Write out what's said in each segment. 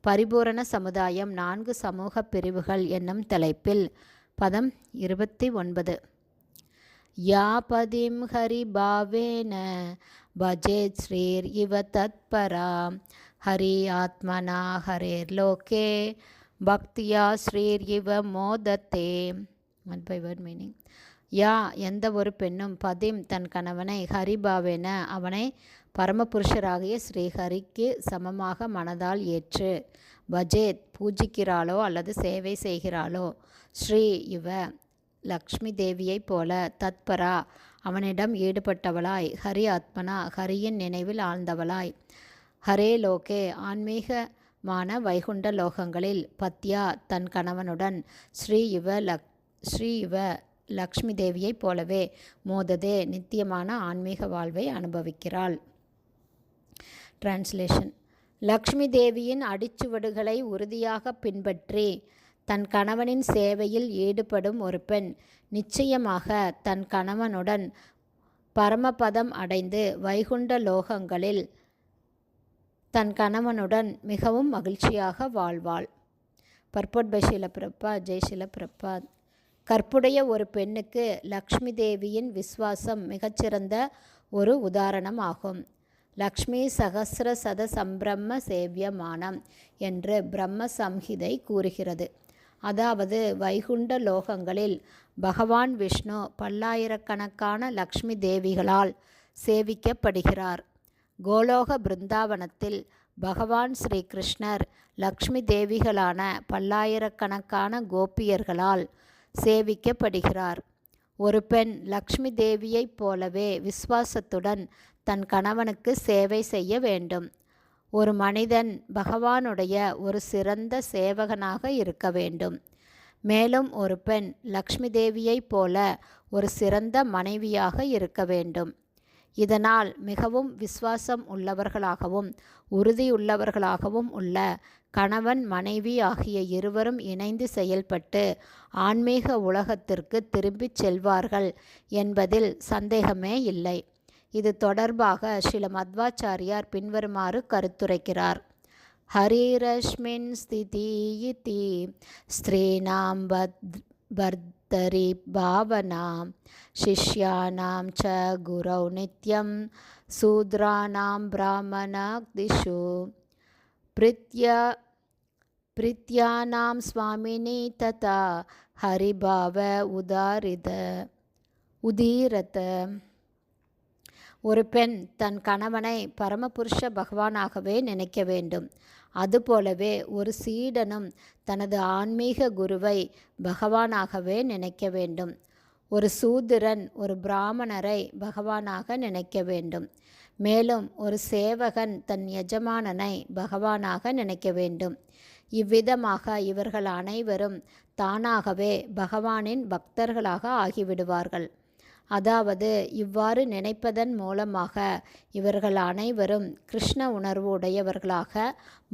பரிபூரண சமுதாயம் நான்கு சமூக பிரிவுகள் என்னும் தலைப்பில் பதம் இருபத்தி ஒன்பது. யாபதிம் ஹரிபாவேன பஜே ஸ்ரீர் இவ தத்பரா ஹரி ஆத்மனா ஹரேர் லோகே. பக்தியா ஸ்ரீர் இவ மோதத்தே. ஒன் பை வேர்ட் மீனிங் யா எந்த ஒரு பெண்ணும் பதிம் தன் கணவனை ஹரிபாவேன அவனை பரமபுருஷராகிய ஸ்ரீஹரிக்கு சமமாக மனதால் ஏற்று பஜேத் பூஜிக்கிறாளோ அல்லது சேவை செய்கிறாளோ ஸ்ரீ இவ லக்ஷ்மி தேவியைப் போல தத்பரா அவனிடம் ஈடுபட்டவளாய் ஹரி ஆத்மனா ஹரியின் நினைவில் ஆழ்ந்தவளாய். ஹரே லோகே ஆன்மீகமான வைகுண்ட லோகங்களில் பத்யா தன் கணவனுடன் ஸ்ரீ இவ லக் ஸ்ரீ இவ லக்ஷ்மி தேவியைப் போலவே மோததே நித்தியமான ஆன்மீக வாழ்வை அனுபவிக்கிறாள். டிரான்ஸ்லேஷன் லக்ஷ்மி தேவியின் அடிச்சுவடுகளை உறுதியாக பின்பற்றி. தன் கணவனின் சேவையில் ஈடுபடும் ஒரு பெண் நிச்சயமாக தன் கணவனுடன் பரமபதம் அடைந்து வைகுண்ட லோகங்களில் தன் கணவனுடன் மிகவும் மகிழ்ச்சியாக வாழ்வாள். பர்பட் பை ஷிலப்பிரப்பா ஜெய் கற்புடைய ஒரு பெண்ணுக்கு லக்ஷ்மி தேவியின் விஸ்வாசம் மிகச்சிறந்த ஒரு உதாரணம் ஆகும். லக்ஷ்மி சகசிர சத சம்பிரம்ம சேவியமானம் என்று பிரம்ம சம்ஹிதை கூறுகிறது. அதாவது வைகுண்ட லோகங்களில் பகவான் விஷ்ணு பல்லாயிரக்கணக்கான லக்ஷ்மி தேவிகளால் சேவிக்கப்படுகிறார். கோலோக பிருந்தாவனத்தில் பகவான் ஸ்ரீ கிருஷ்ணர் லக்ஷ்மி தேவிகளான பல்லாயிரக்கணக்கான கோபியர்களால் சேவிக்கப்படுகிறார். ஒரு பெண் லக்ஷ்மி தேவியைப் போலவே விஸ்வாசத்துடன் தன் கணவனுக்கு சேவை செய்ய வேண்டும். ஒரு மனிதன் பகவானுடைய ஒரு சிறந்த சேவகனாக இருக்க வேண்டும். மேலும் ஒரு பெண் லக்ஷ்மி தேவியைப் போல ஒரு சிறந்த மனைவியாக இருக்க வேண்டும். இதனால் மிகவும் விசுவாசம் உள்ளவர்களாகவும் உறுதியுள்ளவர்களாகவும் உள்ள கணவன் மனைவி ஆகிய இருவரும் இணைந்து செயல்பட்டு ஆன்மீக உலகத்திற்கு திரும்பிச் செல்வார்கள் என்பதில் சந்தேகமே இல்லை. இது தொடர்பாக சில மத்வாச்சாரியார் பின்வருமாறு கருத்துரைக்கிறார். ஹரிரஷ்மின் ஸ்திதி இதி ஸ்திரீனாம் भर्तरि भावनां शिष्याणां च गुरौ नित्यं शूद्राणां ब्राह्मणाग्षु प्रीत्या प्रीत्यानां स्वामिनी तथा हरिभाव उदारित उदीरत। ஒரு பெண் தன் கணவனை பரமபுருஷ பகவானாகவே நினைக்க வேண்டும். அதுபோலவே ஒரு சீடனும் தனது ஆன்மீக குருவை பகவானாகவே நினைக்க வேண்டும். ஒரு சூத்திரன் ஒரு பிராமணரை பகவானாக நினைக்க வேண்டும். மேலும் ஒரு சேவகன் தன் எஜமானனை பகவானாக நினைக்க வேண்டும். இவ்விதமாக இவர்கள் அனைவரும் தானாகவே பகவானின் பக்தர்களாக ஆகிவிடுவார்கள். அதாவது இவ்வாறு நினைப்பதன் மூலமாக இவர்கள் அனைவரும் கிருஷ்ண உணர்வு உடையவர்களாக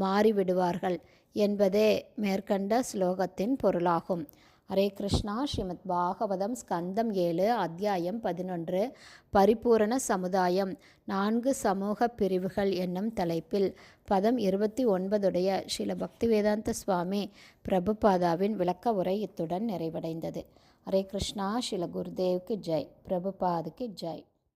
மாறிவிடுவார்கள் என்பதே மேற்கண்ட ஸ்லோகத்தின் பொருளாகும். ஹரே கிருஷ்ணா. ஸ்ரீமத் பாகவதம் ஸ்கந்தம் ஏழு அத்தியாயம் பதினொன்று பரிபூரண சமுதாயம் நான்கு சமூக பிரிவுகள் என்னும் தலைப்பில் பதம் இருபத்தி ஒன்பதுடைய ஸ்ரீல பக்திவேதாந்த சுவாமி பிரபுபாதாவின் விளக்க உரை இத்துடன் நிறைவடைந்தது. ஹரே கிருஷ்ணா ஸ்ரீல குருதேவுக்கு ஜெய். பிரபுபாதுக்கு ஜெய்.